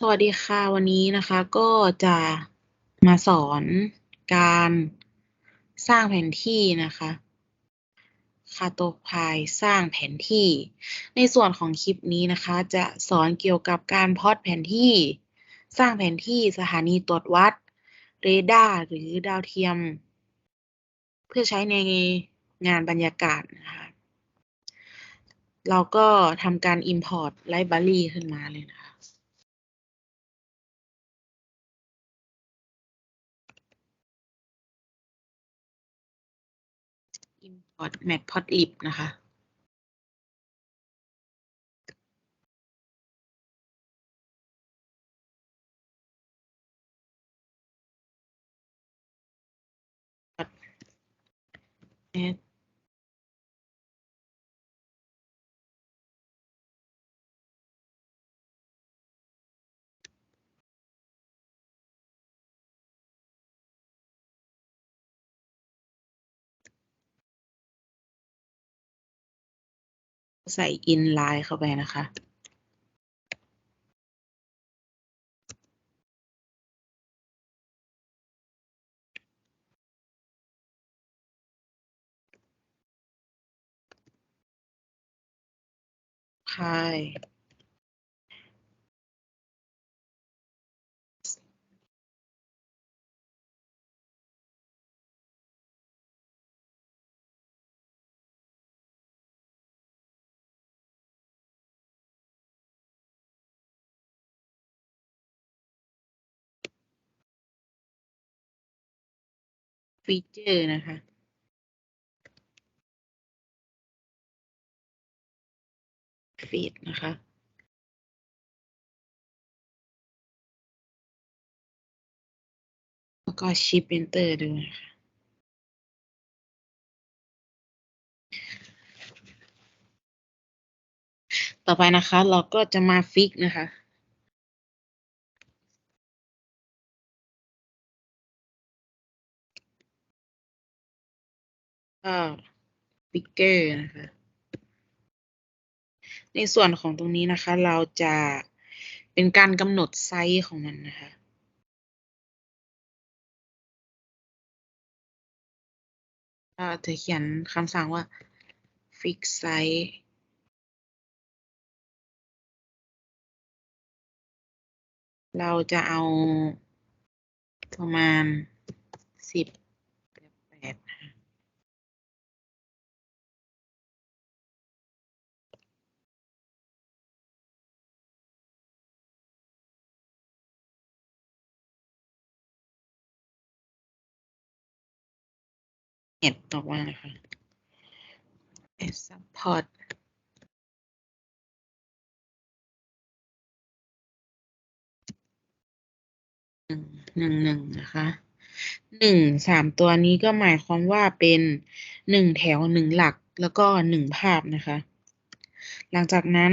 สวัสดีค่ะ วันนี้นะคะก็จะมาสอนการสร้างแผนที่นะคะคาโตพายสร้างแผนที่ ในส่วนของคลิปนี้นะคะ จะสอนเกี่ยวกับการพอดแผนที่ สร้างแผนที่สถานีตรวจวัด เรดาร์หรือดาวเทียม เพื่อใช้ในงานบรรยากาศนะคะ เราก็ทำการ import library ขึ้นมาเลยนะคะ import matplotlib นะคะ add ใส่ inline เข้าไปนะคะพ ฟีเจอร์นะคะ ฟีดนะคะ แล้วก็ชิป enter ด้วยนะคะ ต่อไปนะคะ เราก็จะมาฟิกนะคะ ก็ฟิกเกอร์นะคะ ในส่วนของตรงนี้นะคะ เราจะเป็นการกำหนดไซส์ของมันนะคะก็จะเขียนคำสั่งว่า fix size เราจะเอาประมาณสิบ เน็ตออกมานะคะ support หนึ่งหนึ่งนะคะหนึ่งสามตัวนี้ก็หมายความว่าเป็นหนึ่งแถวหนึ่งหลักแล้วก็หนึ่งภาพนะคะ หลังจากนั้น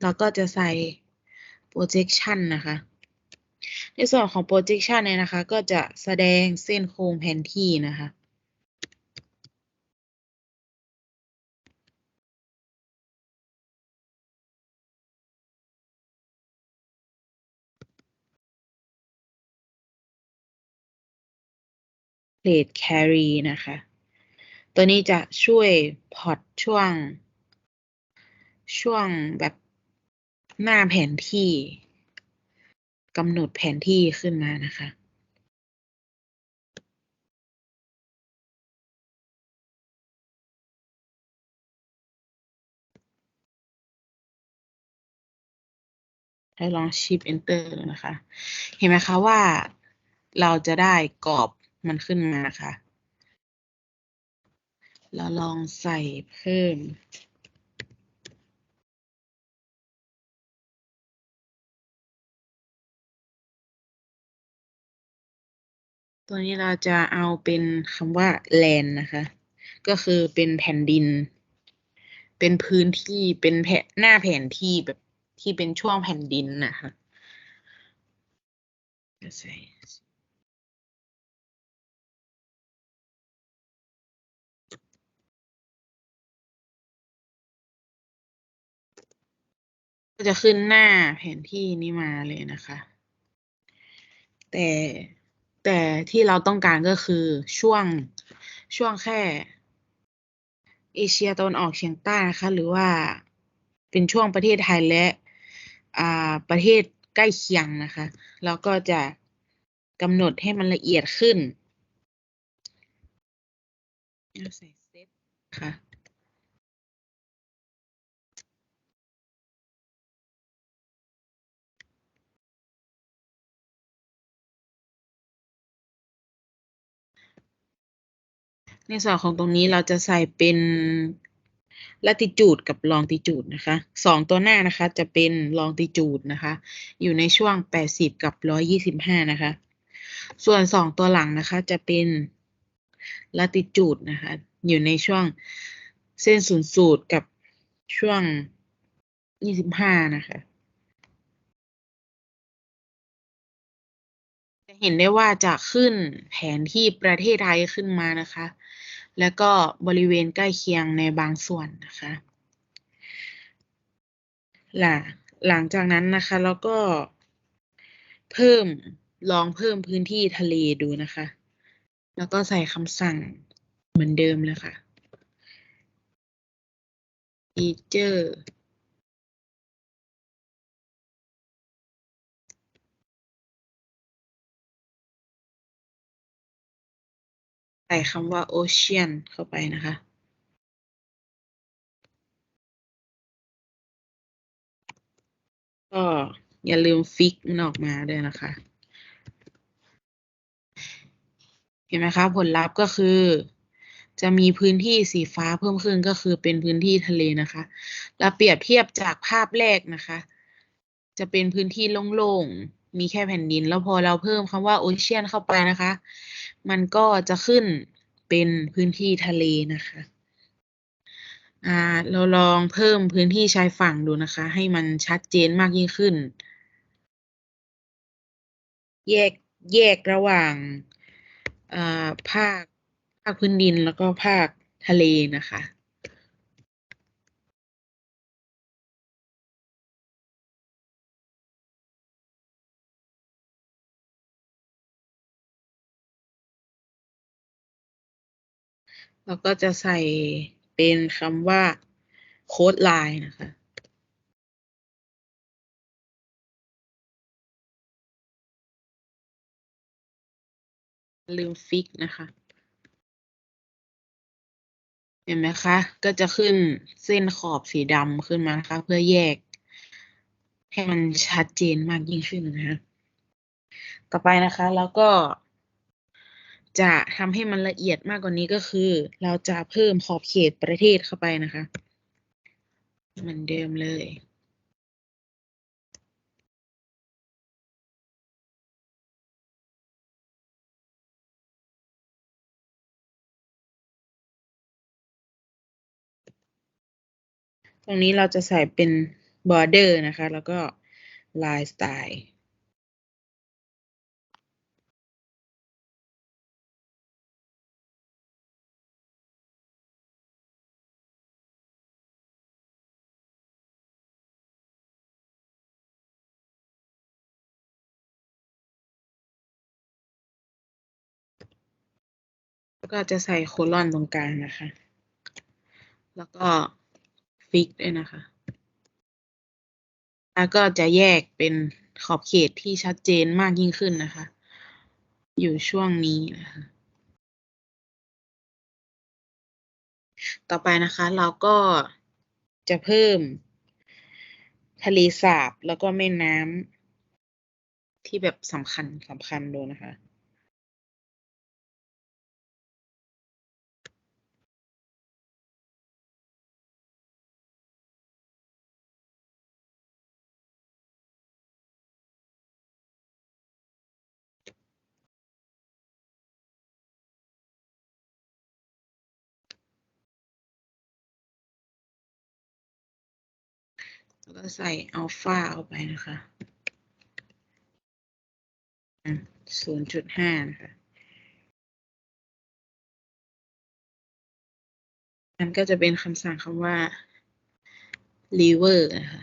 เราก็จะใส่ projection นะคะ ในส่วนของ projection เนี่ยนะคะ ก็จะแสดงเส้นโครงแผนที่นะคะ plate carry นะคะ ตัวนี้จะช่วยพอตช่วง ช่วงแบบหน้าแผนที่กำหนดแผนที่ขึ้นมานะคะให้ลองชิป enter นะคะ เห็นไหมคะว่าเราจะได้กรอบ มันขึ้นมานะคะเราลองใส่เพิ่ม ตัวนี้เราจะเอาเป็นคำว่า land นะคะ ก็คือเป็นแผ่นดิน เป็นพื้นที่ เป็นแผนหน้าแผนที่แบบที่เป็นช่วงแผ่นดินนะคะจะใส่ ก็จะขึ้นหน้าแผนที่นี้มาเลยนะคะ แต่แต่ที่เราต้องการก็คือช่วงช่วงแค่เอเชียตะวันออกเฉียงใต้นะคะ หรือว่าเป็นช่วงประเทศไทยและอ่าประเทศใกล้เคียงนะคะแล้วก็จะกำหนดให้มันละเอียดขึ้นใส่เซตค่ะ ในส่วนของตรงนี้เราจะใส่เป็น latitude กับ longitude นะคะสองตัวหน้านะคะจะเป็น longitude นะคะ อยู่ในช่วง 80 กับ 125 นะคะ ส่วนสองตัวหลังนะคะจะเป็น latitude นะคะ อยู่ในช่วงเส้นศูนย์สูตรกับช่วง 25 นะคะ จะเห็นได้ว่าจะขึ้นแผนที่ประเทศไทยขึ้นมานะคะ และก็บริเวณใกล้เคียงในบางส่วนนะคะหลังหลังจากนั้นนะคะเราก็เพิ่มลองเพิ่มพื้นที่ทะเลดูนะคะ แล้วก็ใส่คำสั่งเหมือนเดิมเลยค่ะ feature ใส่คำว่า ocean เข้าไปนะคะ ก็อย่าลืมฟิกมันออกมาด้วยนะคะ เห็นไหมคะ ผลลัพธ์ก็คือ จะมีพื้นที่สีฟ้าเพิ่มขึ้นก็คือเป็นพื้นที่ทะเลนะคะแล้วเปรียบเทียบจากภาพแรกนะคะ จะเป็นพื้นที่โล่งๆ มีแค่แผ่นดิน แล้วพอเราเพิ่มคำว่าโอเชียนเข้าไปนะคะ มันก็จะขึ้นเป็นพื้นที่ทะเลนะคะอ่าเราลองเพิ่มพื้นที่ชายฝั่งดูนะคะ ให้มันชัดเจนมากยิ่งขึ้น แยกแยกระหว่างอ่าภาคภาคพื้นดินแล้วก็ภาคทะเลนะคะ แล้วก็จะใส่เป็นคำว่าโค้ดไลน์นะคะ ลืมฟิกนะคะ เห็นไหมคะ ก็จะขึ้นเส้นขอบสีดำขึ้นมานะคะ เพื่อแยก ให้มันชัดเจนมากยิ่งขึ้นนะคะ ต่อไปนะคะ แล้วก็ จะทำให้มันละเอียดมากกว่านี้ก็คือ เราจะเพิ่มขอบเขตประเทศเข้าไปนะคะเหมือนเดิมเลยตรงนี้เราจะใส่เป็น border นะคะ แล้วก็ line style แล้วก็จะใส่โคลอนตรงกลางนะคะ แล้วก็ฟิกด้วยนะคะ แล้วก็จะแยกเป็นขอบเขตที่ชัดเจนมากยิ่งขึ้นนะคะ อยู่ช่วงนี้นะคะ ต่อไปนะคะเราก็จะเพิ่ม ทะเลสาบแล้วก็แม่น้ำที่แบบสำคัญสำคัญดูนะคะ แล้วก็ใส่อัลฟาเข้าไปนะคะศูนย์จุดห้านะคะมันก็จะเป็นคำสั่งคำว่า lever นะคะ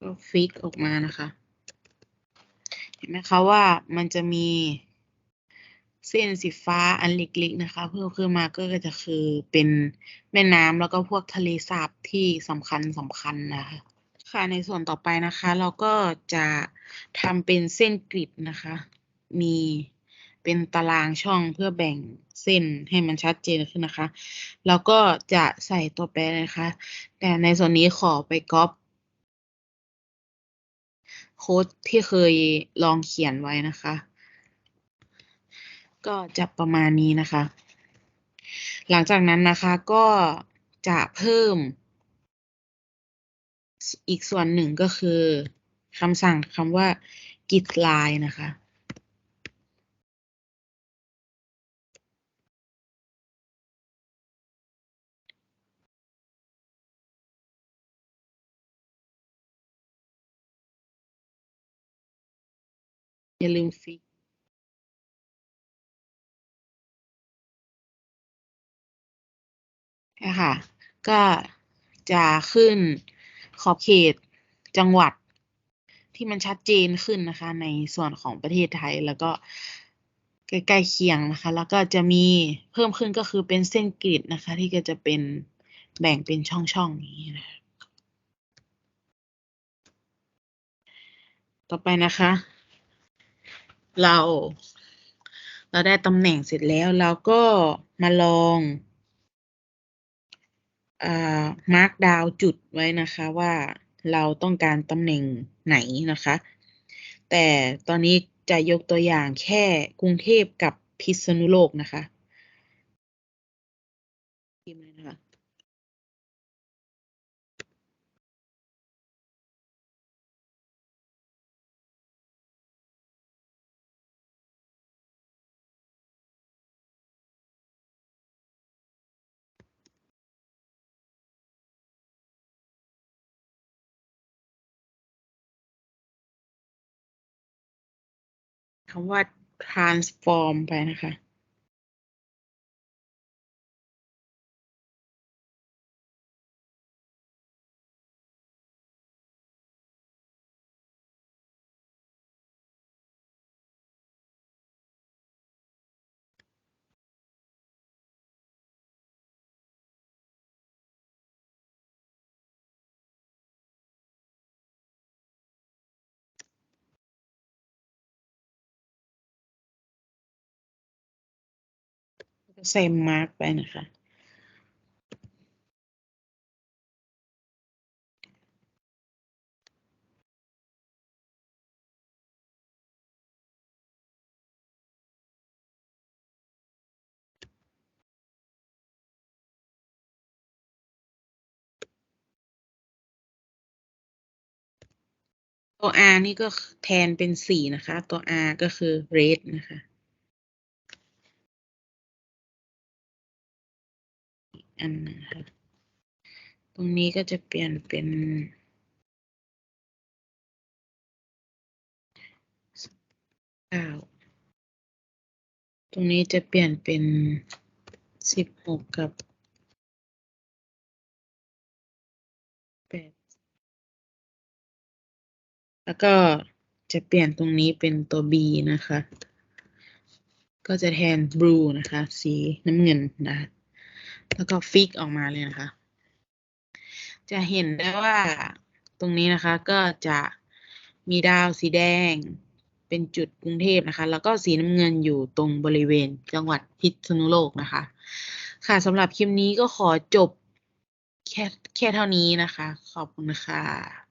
ก็ฟิกออกมานะคะ เห็นไหมคะว่ามันจะมีเส้นสีฟ้าอันเล็กๆนะคะเพิ่มขึ้นมาก็จะคือเป็นแม่น้ำแล้วก็พวกทะเลสาบที่สำคัญสำคัญนะคะ ค่ะในส่วนต่อไปนะคะ เราก็จะทำเป็นเส้นกริดนะคะ มีเป็นตารางช่องเพื่อแบ่งเส้นให้มันชัดเจนขึ้นนะคะ แล้วก็จะใส่ตัวแปรนะคะ แต่ในส่วนนี้ขอไปก๊อป โค้ดที่เคยลองเขียนไว้นะคะ ก็จะประมาณนี้นะคะ หลังจากนั้นนะคะก็จะเพิ่ม อีกส่วนหนึ่งก็คือคำสั่งคำว่า git line นะคะ อย่าลืมฟิกนะคะก็จะขึ้นขอบเขตจังหวัดที่มันชัดเจนขึ้นนะคะ ในส่วนของประเทศไทยแล้วก็ใกล้ๆเคียงนะคะ แล้วก็จะมีเพิ่มขึ้นก็คือเป็นเส้นกริดนะคะ ที่ก็จะเป็นแบ่งเป็นช่องๆอย่างนี้นะต่อไปนะคะ เรา เราได้ตำแหน่งเสร็จแล้วเราก็มาลองมาร์กดาวจุดไว้นะคะว่าเราต้องการตำแหน่งไหนนะคะ แต่ตอนนี้จะยกตัวอย่างแค่กรุงเทพกับพิษณุโลกนะคะ คำว่า transform ไปนะคะ ใส่มาร์กไปนะคะ ตัว R นี่ก็แทนเป็นสีนะคะ ตัว R ก็คือ red นะคะ อันนะคะตรงนี้ก็จะเปลี่ยนเป็นเก้าตรงนี้จะเปลี่ยนเป็นสิบหกกับแปดแล้วก็จะเปลี่ยนตรงนี้เป็นตัว B นะคะ ก็จะแทน blue นะคะ สีน้ำเงินนะคะ แล้วก็ฟิกออกมาเลยนะคะ จะเห็นได้ว่าตรงนี้นะคะก็จะมีดาวสีแดงเป็นจุดกรุงเทพนะคะ แล้วก็สีน้ำเงินอยู่ตรงบริเวณจังหวัดพิษณุโลกนะคะ ค่ะสำหรับคลิปนี้ก็ขอจบแค่แค่เท่านี้นะคะ ขอบคุณค่ะ